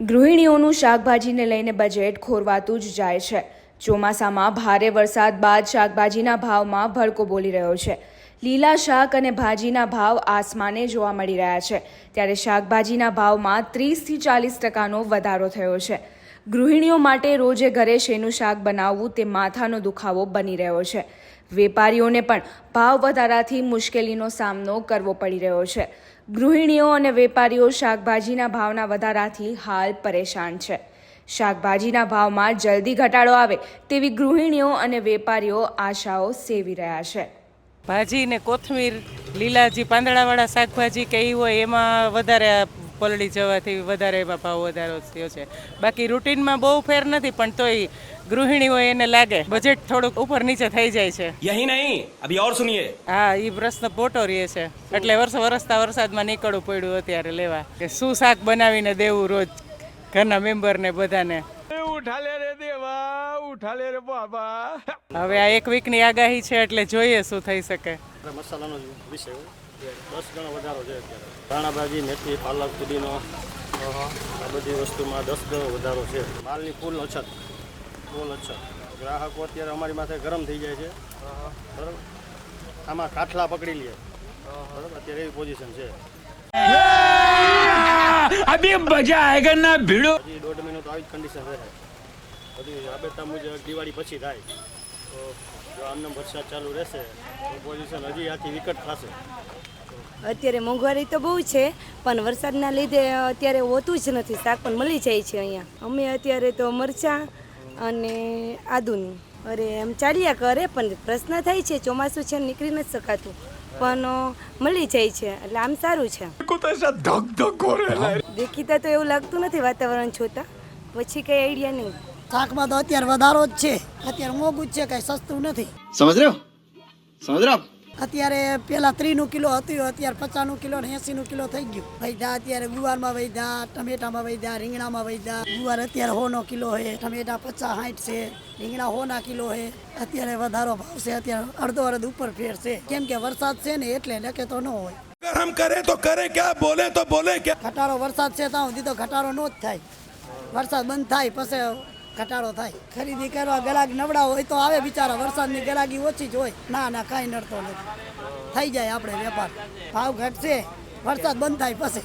ગૃહિણીઓનું શાકભાજીને લઈને બજેટ ખોરવાતું જ જાય છે. ચોમાસામાં ભારે વરસાદ બાદ શાકભાજીના ભાવમાં ભડકો બોલી રહ્યો છે. લીલા શાક અને ભાજીના ભાવ આસમાને જોવા મળી રહ્યા છે. ત્યારે શાકભાજીના ભાવમાં ત્રીસથી ચાલીસ ટકાનો વધારો થયો છે. ગૃહિણીઓ માટે રોજે ઘરે શેનું શાક બનાવવું તે માથાનો દુખાવો બની રહ્યો છે. વેપારીઓને પણ ભાવ વધારાથી મુશ્કેલીનો સામનો કરવો પડી રહ્યો છે. ગૃહિણીઓ અને વેપારીઓ શાકભાજીના ભાવના વધારાથી હાલ પરેશાન છે. શાકભાજીના ભાવમાં જલ્દી ઘટાડો આવે તેવી ગૃહિણીઓ અને વેપારીઓ આશાઓ સેવી રહ્યા છે. ભાજી ને કોથમીર, લીલાજી, પાંદડાવાળા શાકભાજી કે એ હોય એમાં વધારે પલળી જવાથી વધારે એમાં ભાવ વધારો થયો છે. બાકી રૂટીનમાં બહુ ફેર નથી પણ તોય ગૃહિણી હોય એને લાગે. બજેટ થોડુંક ઉપર નીચે થઈ જાય છે. યહી નહીં અભી ઓર સુનિયે હા એ પ્રશ્ન પોટો રહે છે. એટલે વર્ષ વરસતા વરસાદમાં નીકળવું પડ્યું અત્યારે લેવા. કે શું શાક બનાવીને દેવું રોજ ઘરના મેમ્બરને બધાને? ઉઠાલે રે દેવા ઉઠાલે રે બાબા. હવે આ એક વીકની આગાહી છે એટલે જોઈએ શું થઈ શકે. મસાલાનો વિષય દસ ગણો વધારો છે અત્યારે. ધાણાભાજી મેથી પાલક પુદીનો આ બધી વસ્તુમાં દસ ગણો વધારો છે. માલની ફૂલ અછત. ફૂલ અછત. ગ્રાહકો અત્યારે અમારી માથે ગરમ થઈ જાય છે. બરાબર? આમાં કાઠલા પકડી લે. બરાબર? અત્યારે એવી પોઝિશન છે. અભી મજા આયેગા ના ભીડો. દોઢ મહિનો તો આવી જ કન્ડિશન રહે. બધી આબેતા મુજબ દિવાળી પછી થાય. તો આમને વરસાદ ચાલુ રહેશે. તો પોઝિશન હજી આથી વિકટ થશે અત્યારે મોંઘવારી તો બહુ છે પણ વરસાદના લીધે અત્યારે હોતું જ નથી શાક પણ મળી જાય છે અહીંયા. અમે અત્યારે તો મરચાં અને આદુનું અરે એમ ચાલ્યા કરે પણ પ્રશ્ન થાય છે ચોમાસું છે ને નીકળી નથી શકાતું. પણ મળી જાય છે એટલે આમ સારું છે. દેખીતા તો એવું લાગતું નથી વાતાવરણ જોતા. પછી કંઈ આઈડિયા નહીં. થાકમાં તો અત્યારે વધારો જ છે. અત્યારે મોંઘું જ છે કઈ સસ્તું નથી. સમજ રહ્યો? સમજ રહ્યો? અત્યારે પેલા ત્રીનું કિલો હતું અત્યારે પચાસનું કિલો એસી નું કિલો થઈ ગયું. વૈધા અત્યારે ગુવારમાં વૈધા ટમેટામાં વૈધા રીંગણામાં વૈધા ગુવાર અત્યારે હોનો કિલો છે ટમેટા પચાસ સાઠ છે રીંગણા હોના કિલો છે. અત્યારે વધારો ભાવ છે અત્યારે અડધો અડધ ઉપર ફેર છે. કેમ કે વરસાદ છે ને એટલે લખે તો ન હોય. અગર હમ કરે તો કરે ક્યાં બોલે તો બોલે ક્યાં? ઘટાડો વરસાદ છે ત્યાં સુધી તો ઘટાડો નો જ થાય. વરસાદ બંધ થાય પછી ઘટાડો થાય. ખરીદી કરવા ગરાક નબળા હોય તો આવે બિચારા. વરસાદની ગરાગી ઓછી જ હોય. ના ના, કાંઈ નડતો નથી. થઈ જાય આપણે વેપાર. ભાવ ઘટશે, વરસાદ બંધ થાય પછી.